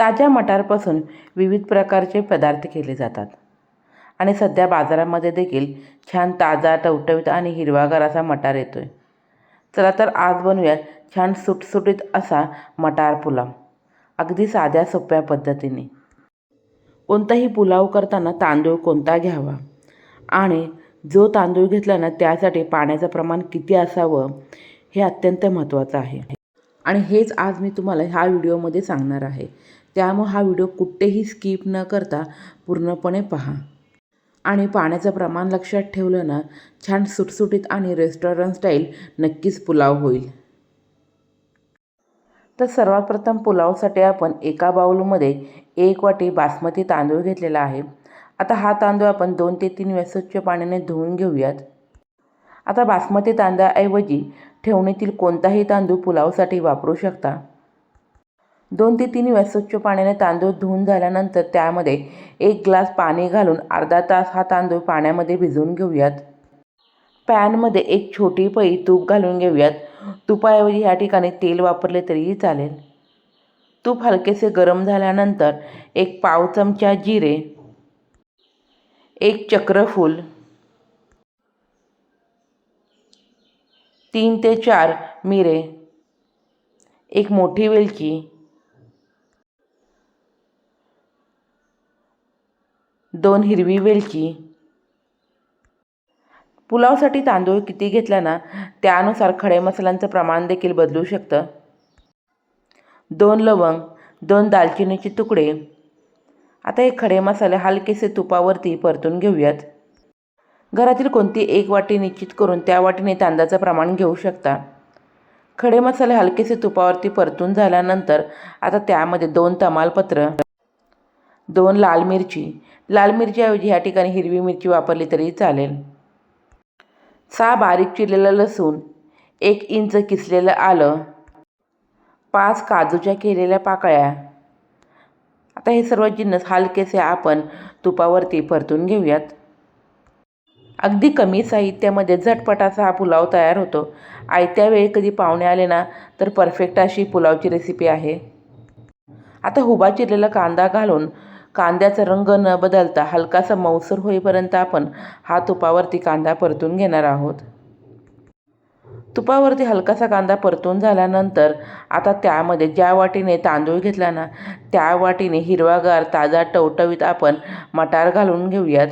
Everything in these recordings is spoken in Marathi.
ताज्या मटारपासून विविध प्रकारचे पदार्थ केले जातात. आणि सध्या बाजारामध्ये देखील छान ताजा टवटवीत आणि हिरवागार असा मटार येतो आहे चला तर आज बनवूया छान सुटसुटीत असा मटार पुलाव. अगदी साध्या सोप्या पद्धतीने. कोणताही पुलाव करताना तांदूळ कोणता घ्यावा? आणि जो तांदूळ घेतला ना त्यासाठी पाण्याचं प्रमाण किती असावं? हे अत्यंत महत्त्वाचं आहे. आणि हेच आज मी तुम्हाला ह्या व्हिडिओमध्ये सांगणार आहे. त्यामुळे हा व्हिडिओ कुठेही स्किप न करता पूर्णपणे पहा. आणि पाण्याचं प्रमाण लक्षात ठेवलं ना छान सुटसुटीत आणि रेस्टॉरंट स्टाईल नक्कीच पुलाव होईल. तर सर्वात प्रथम पुलावसाठी आपण एका बाउलमध्ये एक वाटी बासमती तांदूळ घेतलेला आहे. आता हा तांदूळ आपण दोन ते तीन वेळा स्वच्छ पाण्याने धुवून घेऊयात. आता बासमती तांदळाऐवजी ठेवणीतील कोणताही तांदूळ पुलावसाठी वापरू शकता. दोन ते तीन वेळा स्वच्छ पाण्याने तांदूळ धुवून झाल्यानंतर त्यामध्ये एक ग्लास पाणी घालून अर्धा तास हा तांदूळ पाण्यामध्ये भिजवून घेऊयात. पॅनमध्ये एक छोटी पई तूप घालून घेऊयात. तुपाऐवजी या ठिकाणी तेल वापरले तरीही चालेल. तूप हलकेसे गरम झाल्यानंतर एक पाव चमचा जिरे एक चक्रफूल तीन ते चार मिरे एक मोठी वेलची दोन हिरवी वेलची. पुलावसाठी तांदूळ किती घेतला ना त्यानुसार खडे मसाल्यांचं प्रमाण देखील बदलू शकतं? दोन लवंग दोन दालचिनीचे तुकडे. आता हे खडे मसाले हलकेसे तुपावरती परतून घेऊयात. घरातील कोणती एक वाटी निश्चित करून त्या वाटीने तांदळाचं प्रमाण घेऊ शकता? खडे मसाले हलकेसे तुपावरती परतून झाल्यानंतर आता त्यामध्ये दोन तमालपत्र. दोन लाल मिरची. लाल मिरचीऐवजी ह्या ठिकाणी हिरवी मिरची वापरली तरी चालेल. सहा बारीक चिरलेलं लसूण एक इंच किसलेलं आलं पाच काजूच्या केलेल्या पाकळ्या. आता हे सर्व जिन्नस हलकेसे आपण तुपावरती परतून घेऊयात. अगदी कमी साहित्यामध्ये झटपट असा हा पुलाव तयार होतो. आयत्या वेळी कधी पाहुणे आले ना तर परफेक्ट अशी पुलावची रेसिपी आहे. आता हुबा चिरलेला कांदा घालून कांद्याचा रंग न बदलता हलकासा मऊसर होईपर्यंत आपण हा तुपावरती कांदा परतून घेणार आहोत. तुपावरती हलकासा कांदा परतून झाल्यानंतर आता त्यामध्ये ज्या वाटीने तांदूळ घेतला ना त्या वाटीने हिरवागार ताजा टवटवीत आपण मटार घालून घेऊयात.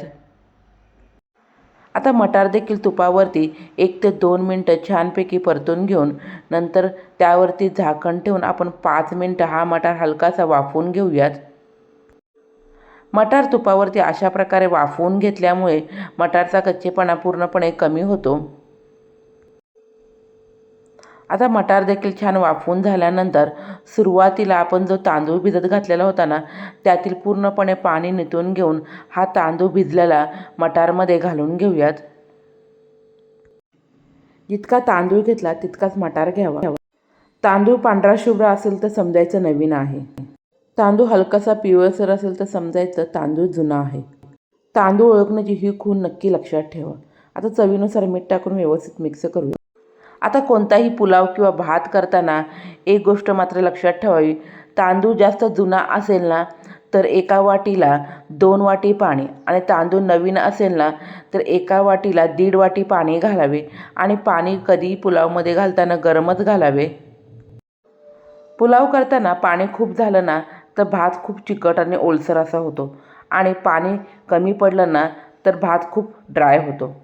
आता मटार देखील तुपावरती एक ते दोन मिनटं छानपैकी परतून घेऊन नंतर त्यावरती झाकण ठेवून आपण पाच मिनटं हा मटार हलकासा वाफवून घेऊयात. मटार तुपावरती अशा प्रकारे वाफवून घेतल्यामुळे मटारचा कच्चेपणा पूर्णपणे कमी होतो. आता मटार देखील छान वाफवून झाल्यानंतर सुरुवातीला आपण जो तांदूळ भिजत घातलेला होता ना त्यातील पूर्णपणे पाणी नितून घेऊन हा तांदूळ भिजलेला मटारमध्ये घालून घेऊयात. जितका तांदूळ घेतला तितकाच मटार घ्यावा. तांदूळ पांढरा शुभ्र असेल तर समजायचं नवीन आहे. तांदूळ हलकासा पिवळसर असेल तर समजायचं तांदूळ जुना आहे. तांदूळ ओळखण्याची ही खूण नक्की लक्षात ठेवा. आता चवीनुसार मीठ टाकून व्यवस्थित मिक्स करूया. आता कोणताही पुलाव किंवा भात करताना एक गोष्ट मात्र लक्षात ठेवावी. तांदूळ जास्त जुना असेल ना तर एका वाटीला दोन वाटी पाणी आणि तांदूळ नवीन असेल ना तर एका वाटीला दीड वाटी पाणी घालावे आणि पाणी कधीही पुलावमध्ये घालताना गरमच घालावे. पुलाव करताना पाणी खूप झालं ना तर भात खूप चिकट आणि ओलसर असा होतो. आणि पाणी कमी पडलं ना तर भात खूप ड्राय होतो.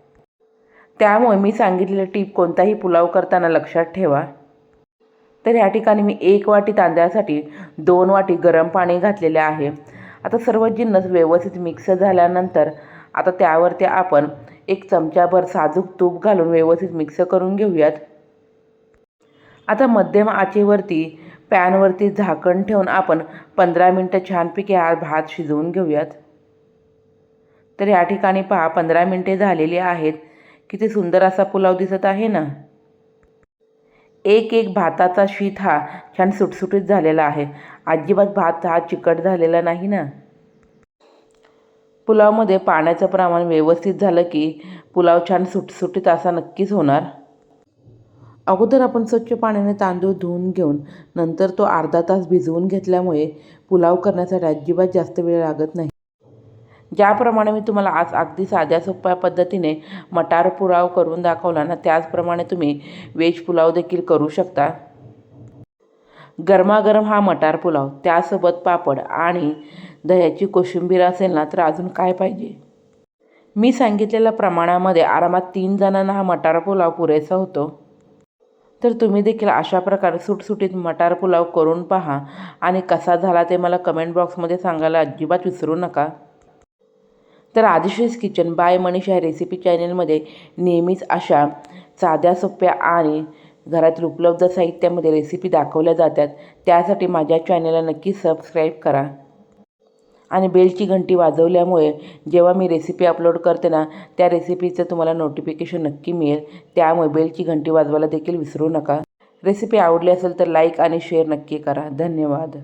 त्यामुळे मी सांगितलेलं टीप कोणताही पुलाव करताना लक्षात ठेवा. तर ह्या ठिकाणी मी एक वाटी तांदळासाठी दोन वाटी गरम पाणी घातलेले आहे. आता सर्व जिन्नस व्यवस्थित मिक्स झाल्यानंतर आता त्यावरती आपण एक चमचाभर साजूक तूप घालून व्यवस्थित मिक्स करून घेऊयात. आता मध्यम आचेवरती पॅनवरती झाकण ठेवून आपण पंधरा मिनटं छानपैकी हा भात शिजवून घेऊयात. तर या ठिकाणी पहा पंधरा मिनटे झालेली आहेत. किती सुंदर असा पुलाव दिसत आहे ना? एक एक भाताचा शीत हा छान सुटसुटीत झालेला आहे. अजिबात भात हा चिकट झालेला नाही ना? पुलावमध्ये पाण्याचं प्रमाण व्यवस्थित झालं की पुलाव छान सुटसुटीत असा नक्कीच होणार. अगोदर आपण स्वच्छ पाण्याने तांदूळ धुवून घेऊन नंतर तो अर्धा तास भिजवून घेतल्यामुळे पुलाव करण्यासाठी अजिबात जास्त वेळ लागत नाही. ज्याप्रमाणे मी तुम्हाला आज अगदी साध्या सोप्या पद्धतीने मटार पुलाव करून दाखवला ना त्याचप्रमाणे तुम्ही व्हेज पुलाव देखील करू शकता. गरमागरम हा मटार पुलाव त्यासोबत पापड आणि दह्याची कोशिंबीर असेल ना तर अजून काय पाहिजे? मी सांगितलेल्या प्रमाणामध्ये आरामात तीन जणांना हा मटार पुलाव पुरेसा होतो. तर तुम्ही देखील अशा प्रकारे सुटसुटीत मटार पुलाव करून पहा. आणि कसा झाला ते मला कमेंट बॉक्समध्ये सांगायला अजिबात विसरू नका. तर आदिशेस किचन बाय मनीषा या रेसिपी चॅनलमध्ये नेहमीच अशा साध्या सोप्या आणि घरातील उपलब्ध साहित्यामध्ये रेसिपी दाखवल्या जातात. त्यासाठी माझ्या चॅनलला नक्की सबस्क्राईब करा. आणि बेलची घंटी वाजवल्यामुळे जेव्हा मी रेसिपी अपलोड करते ना त्या रेसिपीचं तुम्हाला नोटिफिकेशन नक्की मिळेल. त्यामुळे बेलची घंटी वाजवायला देखील विसरू नका. रेसिपी आवडली असेल तर लाईक आणि शेअर नक्की करा. धन्यवाद.